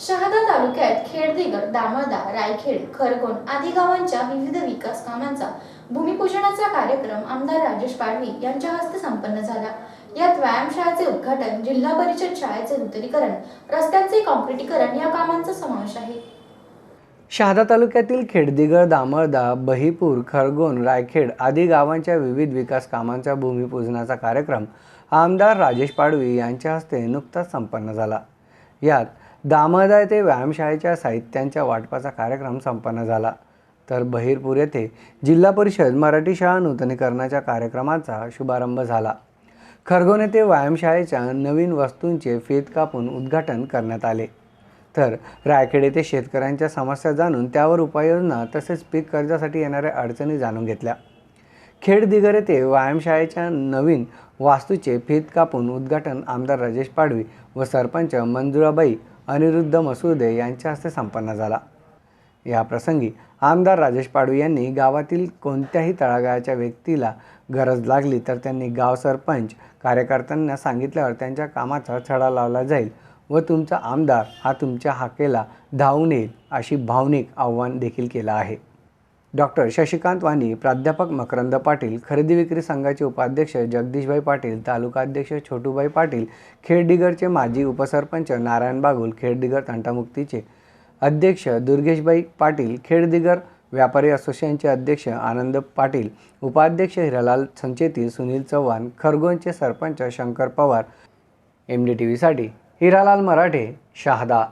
शहादा तालुक्यात खेडदिगर दामोदा रायखेड खरगोण आदी गावांच्या विविध विकास कामांचा भूमिपूजनाचा कार्यक्रम आमदार राजेश पाडवी यांच्या हस्ते संपन्न झाला. यात व्यायामशाळेचे उद्घाटन जिल्हा परिषद शाळेचे नूतनीकरण रस्त्यांचे कॉन्क्रिटीकरण या कामांचा समावेश आहे. शहादा तालुक्यातील खेडदिगर दामळदा बहीपूर खरगोन रायखेड आदी गावांच्या विविध विकास कामांच्या भूमिपूजनाचा कार्यक्रम आमदार राजेश पाडवी यांच्या हस्ते नुकताच संपन्न झाला. यात दामदा येथे व्यायामशाळेच्या साहित्यांच्या वाटपाचा कार्यक्रम संपन्न झाला. तर बहिरपूर येथे जिल्हा परिषद मराठी शाळा नूतनीकरणाच्या कार्यक्रमाचा शुभारंभ झाला. खरगोन येथे व्यायामशाळेच्या नवीन वस्तूंचे फेत कापून उद्घाटन करण्यात आले. तर रायखेड येथे शेतकऱ्यांच्या समस्या जाणून त्यावर उपाययोजना तसेच पीक कर्जासाठी येणाऱ्या अडचणी जाणून घेतल्या. खेड दिगर येथे व्यायामशाळेच्या नवीन वास्तूचे फेत कापून उद्घाटन आमदार राजेश पाडवी व सरपंच मंजुळाबाई अनिरुद्ध मसुदे यांच्या हस्ते संपन्न झाला. या प्रसंगी आमदार राजेश पाडू यांनी गावातील कोणत्याही तळागाळाच्या व्यक्तीला गरज लागली तर त्यांनी गाव सरपंच कार्यकर्त्यांना सांगितल्यावर त्यांच्या कामाचा छडा लावला जाईल व तुमचा आमदार हा तुमच्या हाकेला धावून येईल अशी भावनिक आव्हान देखील केलं आहे. डॉक्टर शशिकांत वाणी प्राध्यापक मकरंद पाटील खरेदी विक्री संघाचे उपाध्यक्ष जगदीशभाई पाटील तालुकाध्यक्ष छोटूभाई पाटील खेडदिगरचे माजी उपसरपंच नारायण बागुल खेडदिगर तंटामुक्तीचे अध्यक्ष दुर्गेशभाई पाटील खेडदिगर व्यापारी असोसिएशनचे अध्यक्ष आनंद पाटील उपाध्यक्ष Hiralal Sancheti Sunil Chavan खरगोनचे sarpanch Shankar Pawar. M D T व्हीसाठी हिरालाल मराठे शहादा.